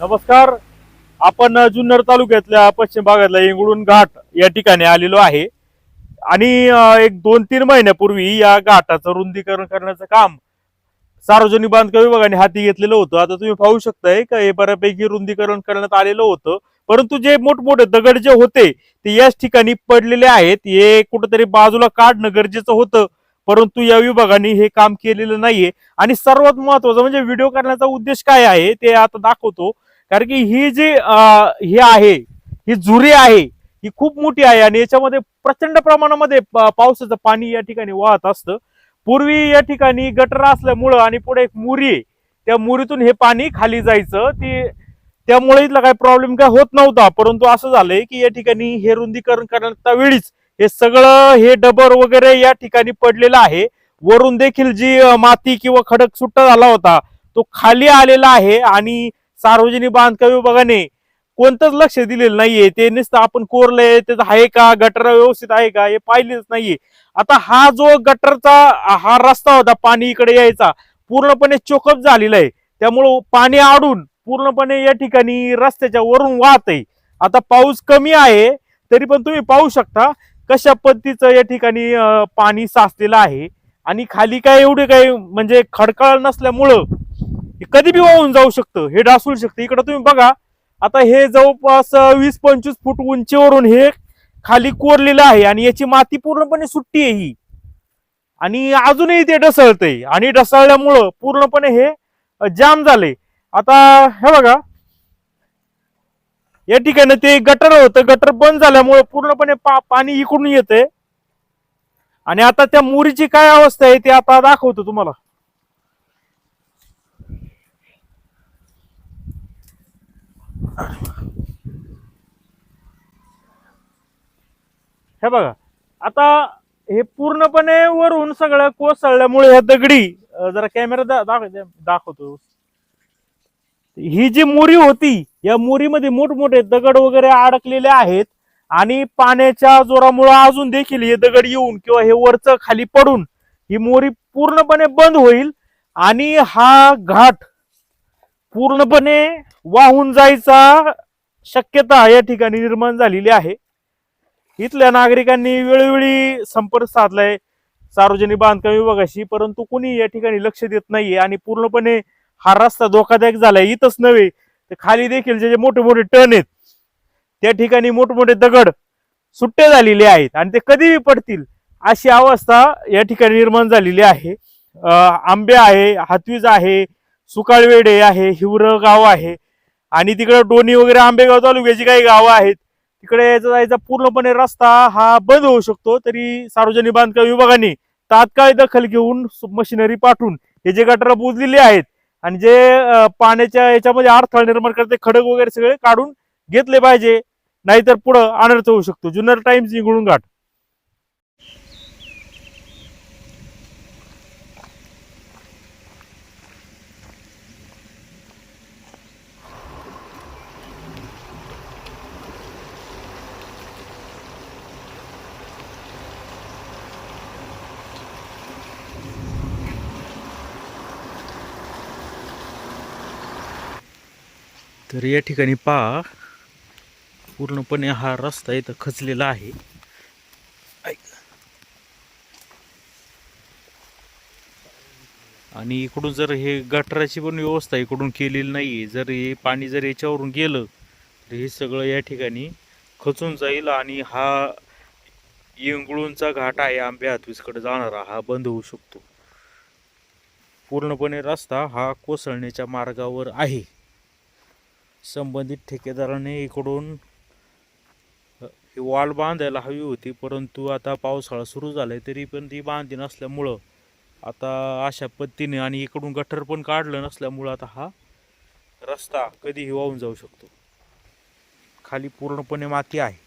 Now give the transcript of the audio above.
नमस्कार. आपण जुन्नर तालुक्यातल्या पश्चिम भागातल्या इंगळून घाट या ठिकाणी आलेलो आहे. आणि एक दोन तीन महिन्यापूर्वी या घाटाचं रुंदीकरण करण्याचं काम सार्वजनिक बांधकाम विभागाने हाती घेतलेलं होतं. आता तुम्ही पाहू शकताय का हे बऱ्यापैकी रुंदीकरण करण्यात आलेलं होतं. परंतु जे मोठमोठे दगड जे होते ते याच ठिकाणी पडलेले आहेत. हे कुठंतरी बाजूला काढणं गरजेचं होतं. परंतु या विभागाने हे काम केलेलं नाहीये. आणि सर्वात महत्वाचं म्हणजे व्हिडिओ करण्याचा उद्देश काय आहे ते आता दाखवतो. कारण की ही जी हे आहे ही जुरी आहे ही खूप मोठी आहे आणि याच्यामध्ये प्रचंड प्रमाणामध्ये पावसाचं पाणी या ठिकाणी वाहत असतं. पूर्वी या ठिकाणी गटर असल्यामुळं आणि पुढे एक मुरी आहे त्या मुरीतून हे पाणी खाली जायचं. ती त्यामुळे इथला काही प्रॉब्लेम काय होत नव्हता परंतु असं झालंय की या ठिकाणी हे रुंदीकरण करण्याच्या वेळीच हे सगळं हे डबर वगैरे या ठिकाणी पडलेलं आहे. वरून देखील जी माती किंवा खडक सुट्टा झाला होता तो खाली आलेला आहे आणि सार्वजनिक बांधकाम विभागाने कोणतंच लक्ष दिलेलं नाहीये. ते नुसतं आपण कोरलंय त्याचं आहे का? गटर व्यवस्थित आहे का? हे पाहिलेच नाहीये. आता हा जो गटरचा हा रस्ता होता पाणी इकडे यायचा पूर्णपणे चोकअप झालेला आहे. त्यामुळं पाणी आडून पूर्णपणे या ठिकाणी रस्त्याच्या वरून वाहत आहे. आता पाऊस कमी आहे तरी पण तुम्ही पाहू शकता कशा पद्धतीचं या ठिकाणी पाणी साचलेलं आहे. आणि खाली काय एवढे काही म्हणजे खडकाळ नसल्यामुळं हे कधी बी वाहून जाऊ शकतं. हे डासू शकतं. इकडं तुम्ही बघा आता हे जवळपास वीस पंचवीस फूट उंचीवरून हे खाली कोरलेलं आहे आणि याची माती पूर्णपणे सुट्टी आहे ही. आणि अजूनही ते ढसळतंय. आणि ढसळल्यामुळं पूर्णपणे हे जाम झाले आता हे बघा. या ठिकाणी ते गटर होतं. गटर बंद झाल्यामुळं पूर्णपणे पा- पाणी इकडून येतंय. आणि आता त्या मुरीची काय अवस्था आहे ते आता दाखवतो तुम्हाला. हे बघा आता हे पूर्णपणे वरून सगळं कोसळल्यामुळे ह्या दगडी जरा कॅमेरा दाखव दाख- दाखवतो. ही जी मोरी होती या मोरीमध्ये मोठमोठे दगड वगैरे अडकलेले आहेत आणि पाण्याच्या जोरामुळे अजून देखील हे दगड येऊन किंवा हे वरचं खाली पडून ही मोरी पूर्णपणे बंद होईल आणि हा घाट पूर्णपणे वाहून जायचा शक्यता या ठिकाणी निर्माण झालेली आहे. इथल्या नागरिकांनी वेळोवेळी संपर्क साधलाय. सार्वजनिक बांधकाम विभागाशी परंतु कोणी या ठिकाणी लक्ष देत नाहीये आणि पूर्णपणे हा रस्ता धोकादायक झालाय. इथंच नव्हे तर खाली देखील जे जे मोठे मोठे टर्न आहेत त्या ठिकाणी मोठमोठे दगड सुट्टे झालेले आहेत आणि ते कधीही पडतील अशी अवस्था या ठिकाणी निर्माण झालेली आहे. आंबे आहे हातवीज आहे सुकाळवेडे आहे हिवर गाव आहे. आणि तिकडे डोणी वगैरे आंबेगाव तालुक्याची काही गावं आहेत. तिकडे यायचा जायचा पूर्णपणे रस्ता हा बंद होऊ शकतो. तरी सार्वजनिक बांधकाम विभागाने तात्काळ दखल घेऊन मशिनरी पाठवून हे जे गटर बुजलेले आहेत आणि जे पाण्याच्या याच्यामध्ये अडथळा निर्माण करते खडक वगैरे सगळे काढून घेतले पाहिजे. नाहीतर पुढं अनर्थ होऊ शकतो. जुन्नर टाइम्स निघून घाट तर या ठिकाणी पहा पूर्णपणे हा रस्ता इथं खचलेला आहे. ऐक. आणि इकडून जर हे गटाराची पण व्यवस्था इकडून केलेली नाही जर हे पाणी जर याच्यावरून गेलं तर हे सगळं या ठिकाणी खचून जाईल आणि हा येंगुळूंचा घाट आहे आंबे हातवीसकडे जाणारा हा बंद होऊ शकतो. पूर्णपणे रस्ता हा कोसळण्याच्या मार्गावर आहे. संबंधित ठेकेदाराने इकडून ही वाल बांधायला हवी होती परंतु आता पावसाळा सुरू झालाय तरी पण ती बांधली नसल्यामुळं आता अशा पद्धतीने आणि इकडून गटर पण काढलं नसल्यामुळं आता हा रस्ता कधीही वाहून जाऊ शकतो. खाली पूर्णपणे माती आहे.